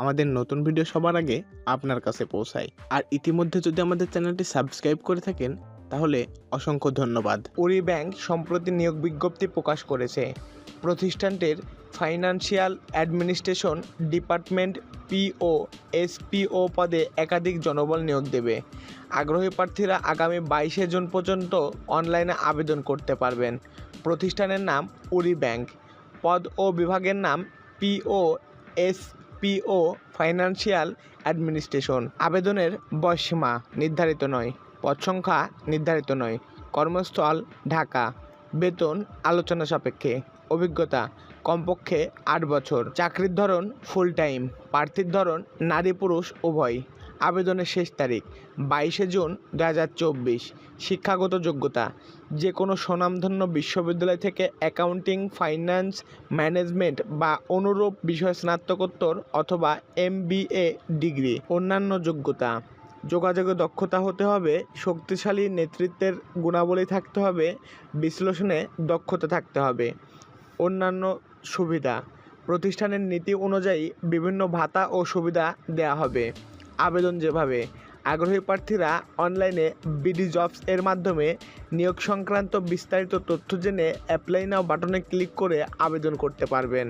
আমাদের নতুন ভিডিও সবার আগে আপনার কাছে পৌঁছায়। আর ইতিমধ্যে যদি আমাদের চ্যানেলটি সাবস্ক্রাইব করে থাকেন, তাহলে অসংখ্য ধন্যবাদ। উরি ব্যাংক সম্প্রতি নিয়োগ বিজ্ঞপ্তি প্রকাশ করেছে। প্রতিষ্ঠানটির financial administration department PO SPO পদে একাধিক জনবল নিয়োগ দেবে। আগ্রহী প্রার্থীরা আগামী বাইশে জুন পর্যন্ত অনলাইনে আবেদন করতে পারবেন। প্রতিষ্ঠানের নাম উরি ব্যাংক। পদ ও বিভাগের নাম পিও এসপিও ফাইন্যান্সিয়াল অ্যাডমিনিস্ট্রেশন। আবেদনের বয়সীমা নির্ধারিত নয়, পদ সংখ্যা নির্ধারিত নয়। কর্মস্থল ঢাকা। বেতন আলোচনা সাপেক্ষে। অভিজ্ঞতা, কমপক্ষে আট বছর। চাকরির ধরন ফুল টাইম প্রার্থীর ধরন নারী পুরুষ উভয়। আবেদনের শেষ তারিখ, বাইশে জুন দু হাজার চব্বিশ। শিক্ষাগত যোগ্যতা যে কোনো স্বনামধন্য বিশ্ববিদ্যালয় থেকে অ্যাকাউন্টিং, ফাইন্যান্স ম্যানেজমেন্ট বা অনুরূপ বিষয় স্নাতকোত্তর অথবা এমবিএ ডিগ্রি। অন্যান্য যোগ্যতা, যোগাযোগে দক্ষতা হতে হবে, শক্তিশালী নেতৃত্বের গুণাবলী থাকতে হবে, বিশ্লেষণে দক্ষতা থাকতে হবে। অন্যান্য সুবিধা, প্রতিষ্ঠানের নীতি অনুযায়ী বিভিন্ন ভাতা ও সুবিধা দেওয়া হবে। আবেদন যেভাবে আগ্রহী প্রার্থীরা অনলাইনে বিডি জবস এর মাধ্যমে নিয়োগ সংক্রান্ত বিস্তারিত তথ্য জেনে অ্যাপ্লাই নাও বাটনে ক্লিক করে আবেদন করতে পারবেন।